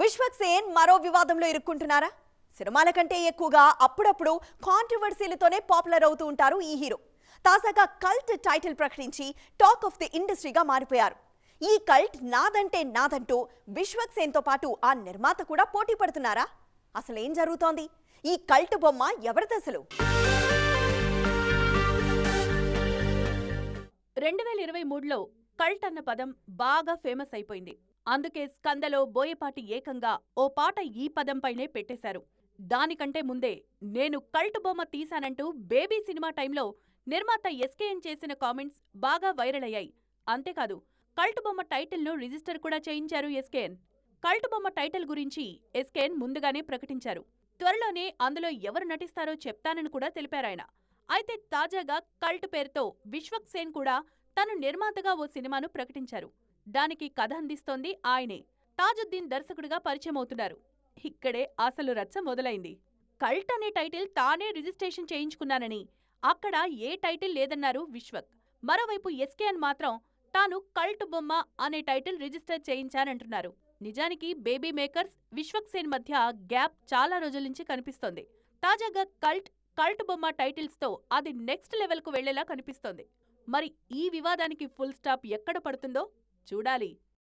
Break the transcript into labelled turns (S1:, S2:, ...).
S1: విశ్వక్ సేన్ మరో వివాదంలో ఇరుక్కుంటున్నారా? సినిమాల కంటే ఎక్కువగా అప్పుడప్పుడు కాంట్రవర్సీలతోనే పాపులర్ అవుతూ ఉంటారు ఈ హీరో. తాజాగా కల్ట్ టైటిల్ ప్రకటించి టాక్ ఆఫ్ ది ఇండస్ట్రీగా మారిపోయారు. ఈ కల్ట్ నాదంటే నాదంటూ విశ్వక్ సేన్తో పాటు ఆ నిర్మాత కూడా పోటీ పడుతున్నారా? అసలేం జరుగుతోంది? ఈ కల్ట్ బొమ్మ ఎవరిదసలు
S2: రెండు వేల ఇరవై మూడులో కల్ట్ అన్న పదం బాగా ఫేమస్ అయిపోయింది. అందుకే స్కందలో బోయపాటి ఏకంగా ఓ పాట ఈ పదంపైనే పెట్టేశారు. దానికంటే ముందే నేను కల్ట్ బొమ్మ తీశానంటూ బేబీ సినిమా టైంలో నిర్మాత ఎస్కేఎన్ చేసిన కామెంట్స్ బాగా వైరల్ అయ్యాయి. అంతేకాదు కల్ట్ బొమ్మ టైటిల్ను రిజిస్టర్ కూడా చేయించారు ఎస్కేఎన్ కల్ట్ బొమ్మ టైటిల్ గురించి ఎస్కేఎన్ ముందుగానే ప్రకటించారు. త్వరలోనే అందులో ఎవరు నటిస్తారో చెప్తానని కూడా తెలిపారాయన అయితే తాజాగా కల్ట్ పేరుతో విశ్వక్ సేన్ కూడా తను నిర్మాతగా ఓ సినిమాను ప్రకటించారు. దానికి కథ అందిస్తోంది ఆయనే. తాజుద్దీన్ దర్శకుడిగా పరిచయమవుతున్నారు ఇక్కడే అసలు రచ్చ మొదలైంది. కల్ట్ అనే టైటిల్ తానే రిజిస్ట్రేషన్ చేయించుకున్నానని. అక్కడ ఏ టైటిల్ లేదన్నారు విశ్వక్. మరోవైపు ఎస్కేఎన్ మాత్రం తాను కల్ట్ బొమ్మ అనే టైటిల్ రిజిస్టర్ చేయించానంటున్నారు. నిజానికి బేబీ మేకర్స్ విశ్వక్ సేన్ మధ్య గ్యాప్ చాలా రోజుల నుంచి కనిపిస్తోంది. తాజాగా కల్ట్ కల్ట్ బొమ్మ టైటిల్స్తో అది నెక్స్ట్ లెవెల్కు వెళ్ళేలా కనిపిస్తోంది. మరి ఈ వివాదానికి ఫుల్ స్టాప్ ఎక్కడ పడుతుందో చూడాలి.